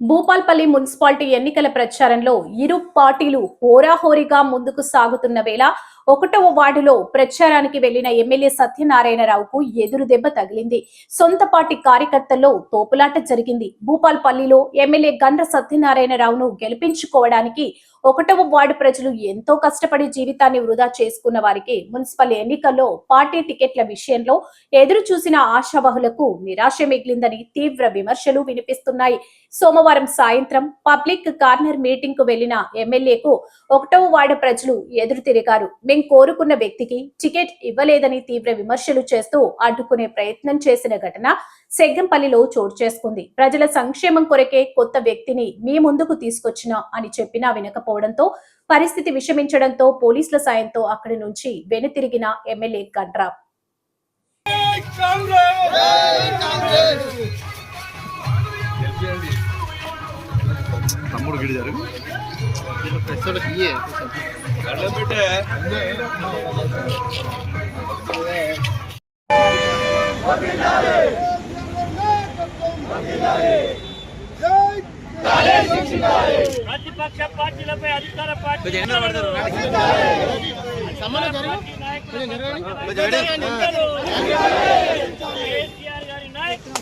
Bhupalpally municipality ఎన్నికల ప్రచారంలో ఇరు పార్టీలు హోరాహోరీగా ముందుకు సాగుతున్న వేళ ఒకటవ వార్డులో ప్రచారానికి వెళ్ళిన ఎమ్మెల్యే సత్యనారాయణరావుకు ఎదురు దెబ్బ తగిలింది. సొంత పార్టీ కార్యకర్తల్లో తోపులాట జరిగింది. భూపాల్పల్లిలో ఎమ్మెల్యే గండ్ర సత్యనారాయణరావును గెలిపించుకోవడానికి ఒకటవ వార్డు ప్రజలు ఎంతో కష్టపడి జీవితాన్ని వృధా చేసుకున్న వారికి మున్సిపల్ ఎన్నికల్లో పార్టీ టికెట్ల విషయంలో ఎదురు చూసిన ఆశావహులకు నిరాశ మిగిలిందని తీవ్ర విమర్శలు వినిపిస్తున్నాయి. సోమవారం సాయంత్రం పబ్లిక్ కార్నర్ మీటింగ్కు వెళ్ళిన ఎమ్మెల్యేకు ఒకటవ వార్డు ప్రజలు ఎదురు తిరిగారు. మేం కోరుకున్న వ్యక్తికి టికెట్ ఇవ్వలేదని తీవ్ర విమర్శలు చేస్తూ అడ్డుకునే ప్రయత్నం చేసిన ఘటన సెగ్గంపల్లిలో చోటు చేసుకుంది. ప్రజల సంక్షేమం కొరకే కొత్త వ్యక్తిని మీ ముందుకు తీసుకొచ్చిన అని చెప్పినా వినకపోవడంతో పరిస్థితి విషమించడంతో పోలీసుల సాయంతో అక్కడి నుంచి వెనుతిరిగిన ఎమ్మెల్యే గండ్రా. తమ్ముడు గిడిచారు ప్రతిపక్ష పార్టీలపై అధికార పార్టీ కేసీఆర్ గారి నాయకులు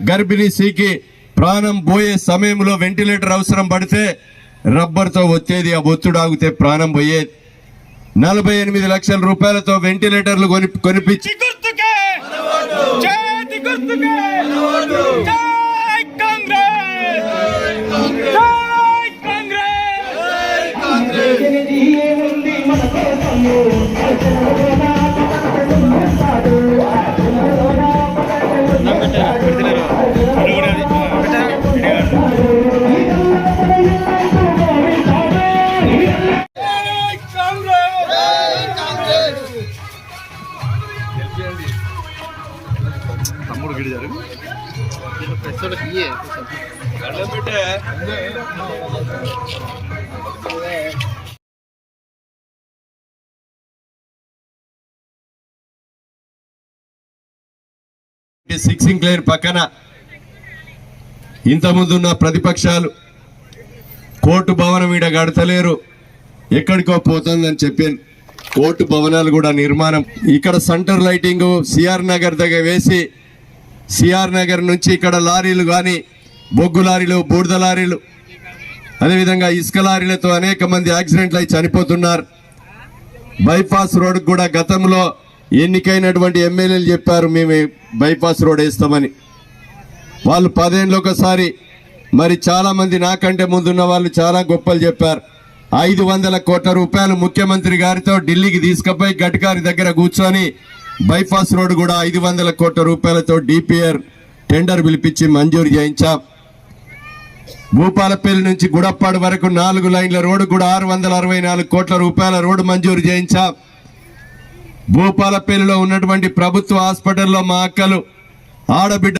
గర్భిణీ స్త్రీకి ప్రాణం పోయే సమయంలో వెంటిలేటర్ అవసరం పడితే రబ్బర్తో వచ్చేది ఆ ఒత్తుడు ఆగితే ప్రాణం పోయేది నలభై ఎనిమిది లక్షల రూపాయలతో వెంటిలేటర్లు కొని కొనిపించి తమ్ముడు సిక్సింగ్ లైన్ పక్కన ఇంతకుముందున్న ప్రతిపక్షాలు కోర్టు భవనం ఈడ గడతలేరు ఎక్కడికో పోతుందని చెప్పాను. కోర్టు భవనాలు కూడా నిర్మాణం. ఇక్కడ సెంటర్ లైటింగ్ సిఆర్ నగర్ దగ్గర వేసి సిఆర్ నగర్ నుంచి ఇక్కడ లారీలు కానీ బొగ్గు లారీలు బూడిద లారీలు అదేవిధంగా ఇసుక లారీలతో అనేక మంది యాక్సిడెంట్లు అయి చనిపోతున్నారు. బైపాస్ రోడ్డు కూడా గతంలో ఎన్నికైనటువంటి ఎమ్మెల్యేలు చెప్పారు మేము బైపాస్ రోడ్ వేస్తామని. వాళ్ళు పదేళ్ళు ఒకసారి మరి చాలామంది నాకంటే ముందున్న వాళ్ళు చాలా గొప్పలు చెప్పారు. ఐదు వందల కోట్ల రూపాయలు ముఖ్యమంత్రి గారితో ఢిల్లీకి తీసుకుపోయి గడ్కారి దగ్గర కూర్చొని బైపాస్ రోడ్ కూడా ఐదు వందల కోట్ల రూపాయలతో డిపిఆర్ టెండర్ పిలిపించి మంజూరు చేయించాం. భూపాలపల్లి నుంచి గుడప్పాడు వరకు నాలుగు లైన్ల రోడ్డు కూడా ఆరు వందల అరవై నాలుగు కోట్ల రూపాయల రోడ్డు మంజూరు చేయించాం. భూపాలపల్లిలో ఉన్నటువంటి ప్రభుత్వ హాస్పిటల్లో మా అక్కలు ఆడబిడ్డ